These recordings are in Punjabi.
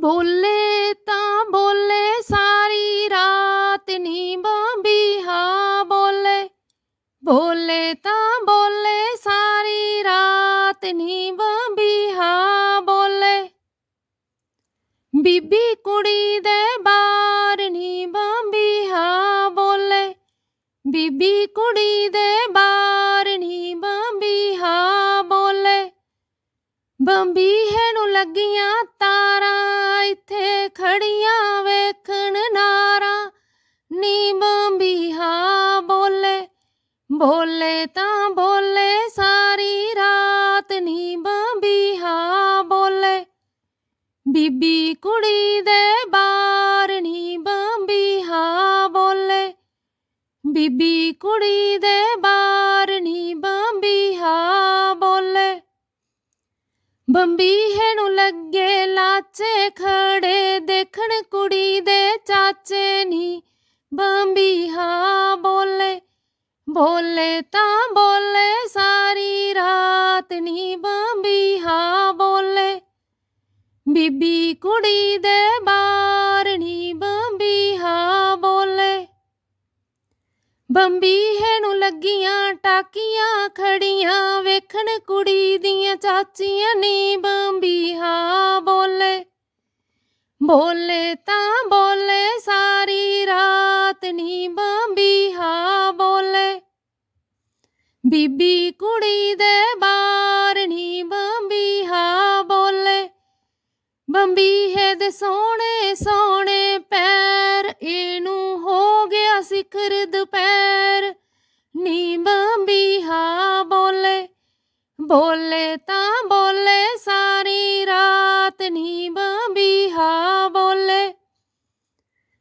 ਬੋਲੇ ਤਾਂ ਬੋਲੇ ਸਾਰੀ ਰਾਤ ਨੀ ਹਾਂ ਬੋਲੇ ਬੋਲੇ ਤਾਂ ਬੋਲੇ ਸਾਰੀ ਰਾਤ ਨੀ ਹਾਂ ਬੋਲੇ ਬੀਬੀ ਕੁੜੀ ਦੇ ਬਾਰ ਨੀ ਹਾਂ ਬੋਲੇ ਬੀਬੀ ਕੁੜੀ ਦੇ ਬਾਰ ਨੀ ਬੰਬੀਹਾ ਬੋਲੇ ਬੰਬੀਹੇ ਨੂੰ ਲੱਗੀਆਂ ਤਾਰਾਂ, ਇੱਥੇ ਖੜੀਆਂ ਵੇਖਣ ਨਾਰਾਂ। ਨੀ ਬੰਬੀਹਾ ਬੋਲੇ ਬੋਲੇ ਤਾਂ ਬੋਲੇ ਸਾਰੀ ਰਾਤ। ਨੀ ਬੰਬੀਹਾ ਬੋਲੇ, ਬੀਬੀ ਕੁੜੀ ਦੇ ਬਾਰ। ਨੀ ਬੰਬੀਹਾ ਬੋਲੇ, ਬੀਬੀ ਕੁੜੀ ਦੇ ਬਾਰ। ਨੀ ਬੰਬੀਹਾ ਬੋਲੇ ਬੰਬੀਹੇ ਨੂੰ ਲੱਗੇ ਲਾਚੇ ਖੜੇ, ਦੇਖਣ ਕੁੜੀ ਦੇ ਚਾਚੇ ਨੀ। ਬੰਬੀਹਾ ਬੋਲੇ ਬੋਲੇ ਤਾਂ ਬੋਲੇ, ਸਾਰੀ ਰਾਤ ਨੀ ਬੰਬੀਹਾ ਬੋਲੇ। ਬੀਬੀ ਕੁੜੀ ਦੇ ਬਾਰ ਬੰਬੀਹੇ ਨੂੰ ਲੱਗੀਆਂ, ਟਾਕੀਆਂ ਖੜੀਆਂ, ਵੇਖਣ ਕੁੜੀ ਦੀਆਂ ਚਾਚੀਆਂ ਨੀ ਬੰਬੀਹਾ ਬੋਲੇ। ਬੋਲੇ ਤਾਂ ਬੋਲੇ, ਸਾਰੀ ਰਾਤ ਨੀ ਬੰਬੀ ਹਾਂ ਬੋਲੇ। ਬੀਬੀ ਕੁੜੀ ਦੇ ਬਾਰ ਨੀ ਬੰਬੀਹਾ ਬੋਲੇ ਬੰਬੀਹੇ ਦੇ ਸੋਹਣੇ ਸੋਹਣੇ ਪੈਰ, ਇਹਨੂੰ ਹੋ ਗਿਆ ਸਿਖਰ ਦੁਪਹਿਰ ਨੀ ਬੰਬੀਹਾ ਬੋਲੇ ਬੋਲੇ ਤਾਂ ਬੋਲੇ ਸਾਰੀ ਰਾਤ। ਨੀ ਬੰਬੀਹਾ ਬੋਲੇ,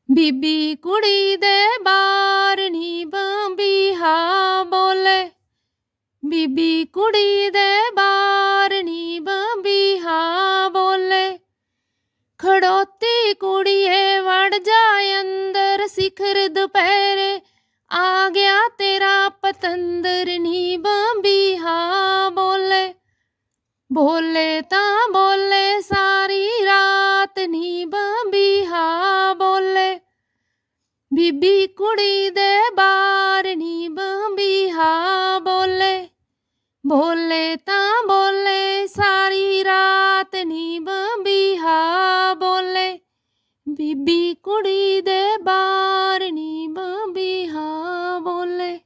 ਬੀਬੀ ਕੁੜੀ ਦੇ ਬਾਰ। ਨੀ ਬੰਬੀਹਾ ਬੋਲੇ, ਬੀਬੀ ਕੁੜੀ ਦੇ ਬਾਰ। ਨੀ ਬੰਬੀ ਖੜੋਤੀ ਕੁੜੀਏ ਵੜ ਜਾ ਅੰਦਰ ਸਿਖਰ ਦੁਪਹਿਰੇ। ਆ ਗਿਆ ਤੇਰਾ ਪਤੰਦਰ ਨੀ ਬੰਬੀ, ਹਾਂ ਬੋਲੇ। ਬੋਲੇ ਤਾਂ ਬੋਲੇ, ਸਾਰੀ ਰਾਤ ਨੀ ਬੰਬੀਹਾ ਬੋਲੇ। ਬੀਬੀ ਕੁੜੀ ਦੇ ਬਾਰ ਨੀ ਬੰਬੀ, ਹਾਂ ਬੋਲੇ। ਬੋਲੇ ਤਾਂ ਬੋਲੇ, ਸਾਰੀ ਰਾਤ ਨੀ ਬੰਬੀਹਾ ਬੋਲੇ ਬੀਬੀ ਕੁੜੀ ਦੇ ਬਾਰ ਨੀ ਬੰਬੀਹਾ ਬੋਲੇ।